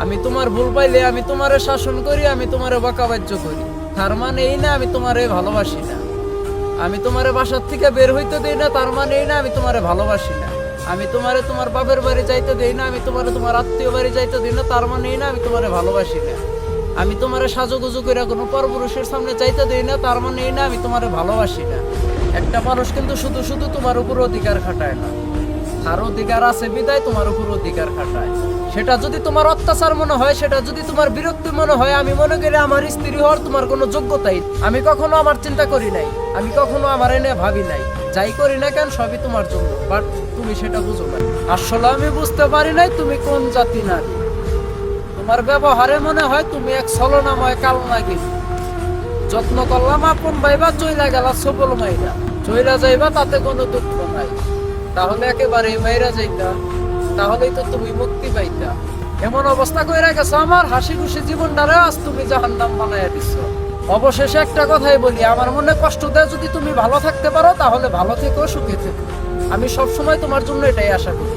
আমি তোমার ভুল পাইলে আমি তোমারে শাসন করি আমি তোমারে বাকাবাজ্য করি তার মানে এই না আমি তোমারে ভালোবাসি না আমি তোমারে বাসার থেকে বের হইতে দেই না তার মানে এই না আমি তোমারে ভালোবাসি না আমি তোমারে তোমার বাপের বাড়ি যাইতে দেই না আমি তোমারে তোমার আত্মীয় বাড়ি যাইতে দেই না তার মানে এই না আমি তোমারে ভালোবাসি না আমি তোমারে সাজুগুজু করে কোনো পরপুরুষের সামনে যাইতে দেই না তার মানে এই না আমি তোমারে ভালোবাসি না একটা মানুষ কিন্তু শুধু শুধু তোমার উপর অধিকার খাটায় না তার অধিকার আছে বিদায় তোমার উপর অধিকার খাটায় সেটা যদি তোমার অত্যাচার মনে হয়, সেটা যদি তোমার বিরক্তি মনে হয়, আমি মনে করি আমার স্ত্রী হওয়ার তোমার কোনো যোগ্যতাই আমি কখনো আমার চিন্তা করি নাই, আমি কখনো আমার এনে ভাবি নাই। যাই করি না কেন, সবই তোমার জন্য। বাট তুমি সেটা বুঝো না আসলে আমি বুঝতে পারি নাই তুমি কোন জাতি নারী। তোমার ব্যবহারে মনে হয় তুমি এক ছলনাময় কালনাগি যত্ন করলাম, আপন ভাইবা চইলা গেলা সবল মাইরা। চইলা যাইবা তাতে কোনো দুঃখ নাই। তাহলে একেবারে মাইরা যাইতা। তাহলেই তো তুমি মুক্তি পাইতা। এমন অবস্থা করে গেছো, আমার হাসি খুশি জীবনটারে আজ তুমি জাহান্নাম বানাইয়া দিছ। অবশেষে একটা কথাই বলি, আমার মনে কষ্ট দেয় যদি তুমি ভালো থাকতে পারো, তাহলে ভালো থেকেও সুখে থেকো। আমি সবসময় তোমার জন্য এটাই আশা করি।